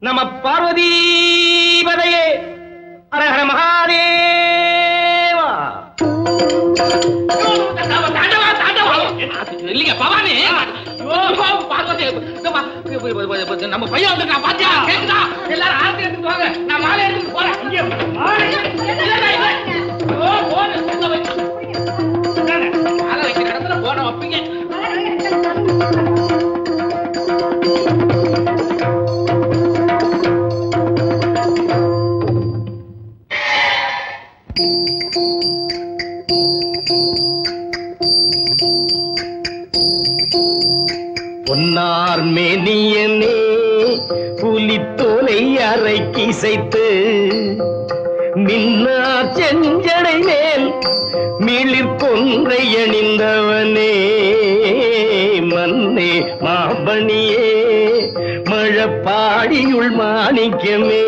நம பார்வதீபதையே அரஹர மகாதேவா. இல்லைங்க பவானி. நம்ம பையன் வந்து நான் பாத்தியா? கேக்குதா? எல்லாரும் ஆரத்தி எடுத்துட்டு வாங்க. பொன்னார் மேனியனே புலித்தோலை அரைக்கி இசைத்து மின்னார் செஞ்சடை மேல் மிளிர்கொன்றை அணிந்தவனே மன்னே மாபணியே மழப்பாடியுள் மாணிக்கமே.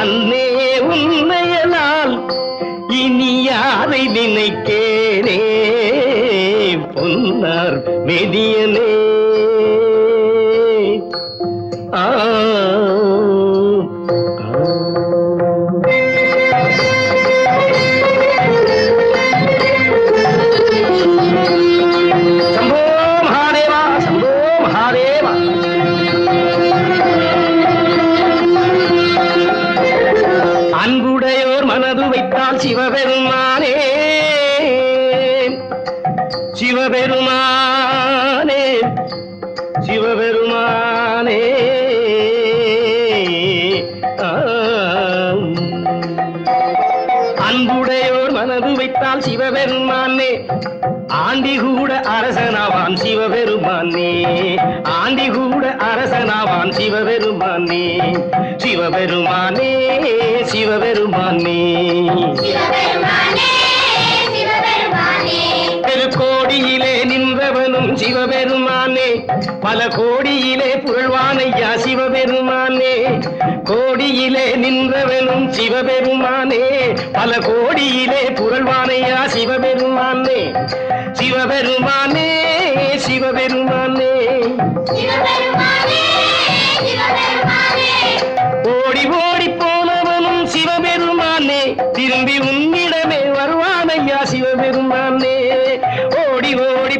அன்னே உண்மையலால் இனி யாரை நினைக்கேனே பொன்னார் மெதியனே. ஆ சிவபெருமானே. சிவபெருமானே சிவபெருமானே. அன்புடையோர் மனது வைத்தால் சிவபெருமானே. ஆண்டி கூட அரசனாவான் சிவபெருமானே. ஆண்டி கூட அரசனாவான் சிவபெருமான். சிவபெருமானே சிவபெருமானே. திருக்கோடியிலே நின்றவனும் சிவபெருமானே. பல கோடியிலே புகழ்வானையா சிவபெருமானே. கோடியிலே நின்றவனும் சிவபெருமானே. பல கோடியிலே புகழ்வானையா சிவபெருமானே. சிவபெருமானே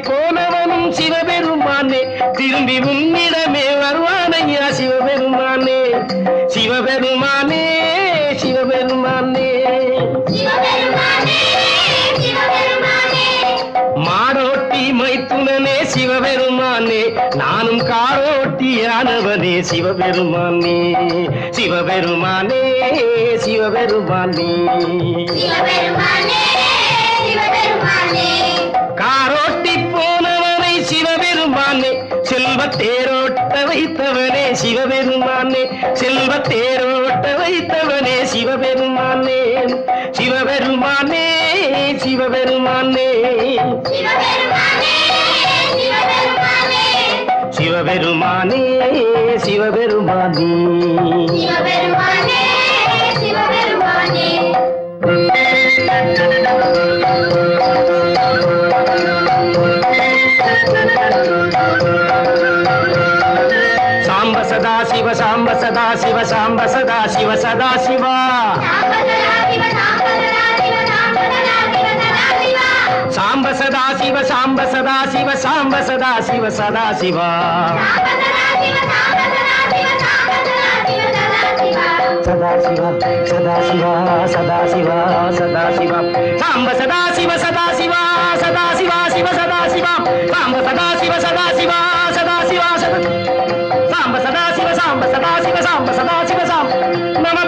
போனவனும் சிவபெருமானே திரும்பி உன்னிடமே வருவானையா சிவபெருமானே. சிவபெருமானே சிவபெருமானே. சிவபெருமானே சிவபெருமானே. மாடோட்டி மைத்துனனே சிவபெருமானே. நானும் காரோட்டியானவனே சிவபெருமானே. சிவபெருமானே சிவபெருமானே. சிவபெருமானே. தேரோட்ட வைத்தவனே சிவபெருமானே. செல்வ தேரோட்ட வைத்தவனே சிவபெருமானே. சிவபெருமானே சிவபெருமானே. சிவபெருமானே சிவபெருமானே. சிவபெருமானே சிவபெருமானே. शिव सांब सदा, शिव सांब सदा, शिव सदा, शिव। सांब सदा, शिव सांब सदा, शिव सांब सदा, शिव सदा शिव। सदा शिव सदा शिव सदा शिव सदा, शिव। सांब सदा, शिव सदा शिव सदा, शिव शिव सदा, शिव। सांब सदा, शिव सदा शिव सदा, शिव। साम्ब सदा शिव साम्ब सदा शिव साम्ब नम